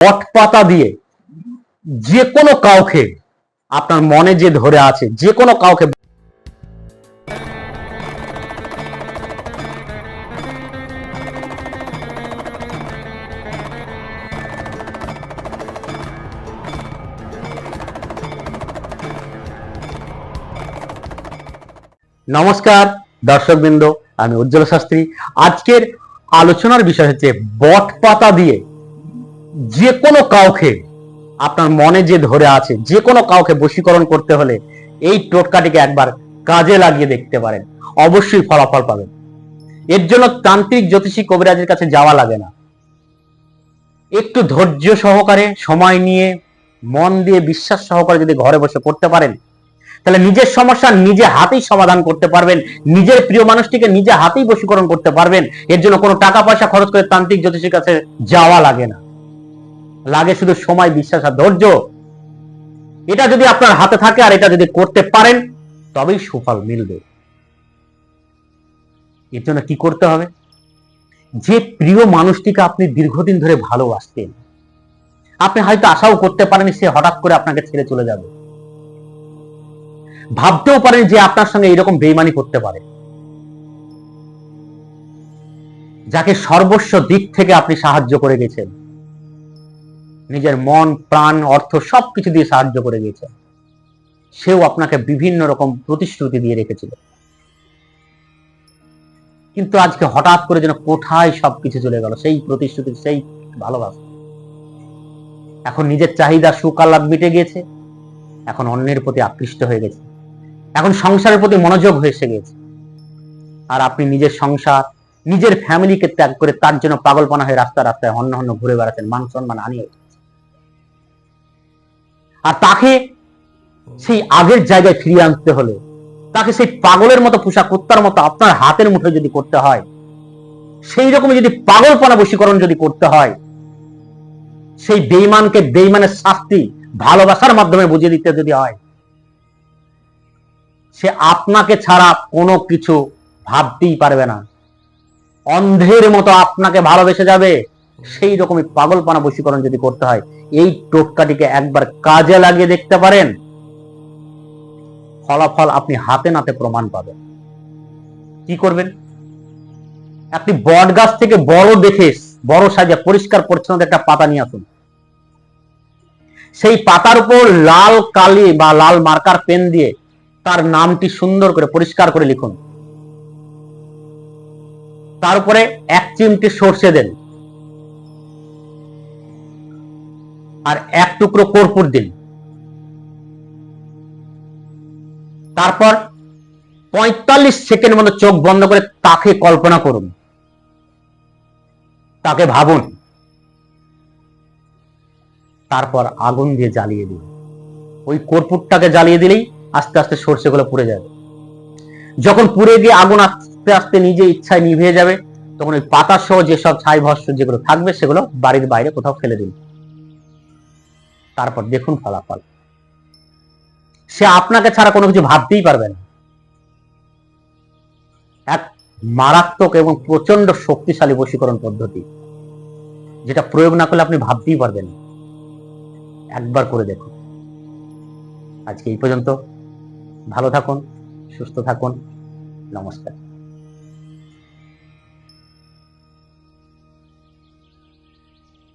বট পাতা দিয়ে যে কোনো কাউকে আপনার মনে যে ধরে আছে, যে কোনো কাউকে নমস্কার, দর্শকবৃন্দ, আমি উজ্জ্বল শাস্ত্রী। আজকের আলোচনার বিষয় হচ্ছে বট পাতা দিয়ে যে কোনো কাউকে আপনার মনে যে ধরে আছে, যে কোনো কাউকে বশীকরণ করতে হলে এই টোটকাটিকে একবার কাজে লাগিয়ে দেখতে পারেন। অবশ্যই ফলাফল পাবেন। এর জন্য তান্ত্রিক, জ্যোতিষী, কবিরাজের কাছে যাওয়া লাগে না। একটু ধৈর্য সহকারে, সময় নিয়ে, মন দিয়ে বিশ্বাস সহকারে যদি ঘরে বসে করতে পারেন, তাহলে নিজের সমস্যা নিজে হাতেই সমাধান করতে পারবেন, নিজের প্রিয় মানুষটিকে নিজে হাতেই বশীকরণ করতে পারবেন। এর জন্য কোনো টাকা পয়সা খরচ করে তান্ত্রিক, জ্যোতিষীর কাছে যাওয়া লাগে না। লাগে শুধু সময়, বিশ্বাস আর ধৈর্য। এটা যদি আপনার হাতে থাকে আর এটা যদি করতে পারেন, তবেই সুফল মিলবে। এর জন্য কি করতে হবে? যে প্রিয় মানুষটিকে আপনি দীর্ঘদিন ধরে ভালোবাসতেন, আপনি হয়তো আশাও করতে পারেনি সে হঠাৎ করে আপনাকে ছেড়ে চলে যাবে। ভাবতেও পারেন যে আপনার সঙ্গে এরকম বেইমানি করতে পারে। যাকে সর্বস্ব দিক থেকে আপনি সাহায্য করে গেছেন। নিজের মন, প্রাণ, অর্থ সবকিছু দিয়ে সাহায্য করে গেছেন সেও আপনাকে বিভিন্ন রকম প্রতিশ্রুতি দিয়ে রেখেছিল। কিন্তু আজকে হঠাৎ করে যেন কোথায় সবকিছু চলে গেল, সেই প্রতিশ্রুতি, সেই ভালোবাসা। এখন নিজের চাহিদা সুখ আহ্লাদ মিটে গিয়েছে। এখন অন্যের প্রতি আকৃষ্ট হয়ে গেছে। এখন সংসারের প্রতি মনোযোগ হয়ে এসে গেছে আর আপনি নিজের সংসার, নিজের ফ্যামিলিকে ত্যাগ করে তার জন্য পাগলপনা হয়ে রাস্তা রাস্তায় অন্য হন্য ঘুরে বেড়াচ্ছেন, মান সম্মান আনিয়ে। আর তাকে সেই আগের জায়গায় ফিরিয়ে আনতে হলে, তাকে সেই পাগলের মতো পোশাক কুত্তার মতো আপনার হাতের মুঠে যদি করতে হয়, সেই রকম যদি পাগলপনা বশীকরণ যদি করতে হয়, সেই বেইমানকে বেইমানের শাস্তি ভালোবাসার মাধ্যমে বুঝিয়ে দিতে যদি হয়, সে আপনাকে ছাড়া কোনো কিছু ভাবতেই পারবে না। অন্ধের মতো আপনাকে ভালোবেসে যাবে সেই রকমই পাগলপানা বশীকরণ যদি করতে হয়, এই টোটকাটিকে একবার কাজে লাগিয়ে দেখতে পারেন। ফলাফল আপনি হাতে নাতে প্রমাণ পাবেন। কি করবেন? আপনি বট গাছ থেকে বড় দেখে, বড় সাজে পরিষ্কার পরিচ্ছন্ন একটা পাতা নিয়ে আসুন। সেই পাতার উপর লাল কালি বা লাল মার্কার পেন দিয়ে তার নামটি সুন্দর করে পরিষ্কার করে লিখুন। তারপরে এক চিমটি সর্ষে দেন। আর এক টুকরো কর্পূর দিন। তারপর পঁয়তাল্লিশ সেকেন্ড মতো চোখ বন্ধ করে তাকে কল্পনা করুন। তাকে ভাবুন। তারপর আগুন দিয়ে জ্বালিয়ে দিন। ওই কর্পূরটাকে জ্বালিয়ে দিলেই আস্তে আস্তে সর্ষেগুলো পুড়ে যাবে। যখন পুড়ে গিয়ে আগুন আস্তে আস্তে নিজে ইচ্ছায় নিভে যাবে, তখন ওই পাতা সহ যেসব ছাই ভস্য যেগুলো থাকবে, সেগুলো বাড়ির বাইরে কোথাও ফেলে দিন। তারপর দেখুন ফলাফল। সে আপনাকে ছাড়া কোনো কিছু ভাবতেই পারবে না। এক মারাত্মক এবং প্রচণ্ড শক্তিশালী বশীকরণ পদ্ধতি, যেটা প্রয়োগ না করলে আপনি ভাবতেই পারবেন একবার করে দেখুন। আজকে এই পর্যন্ত। ভালো থাকুন, সুস্থ থাকুন। নমস্কার।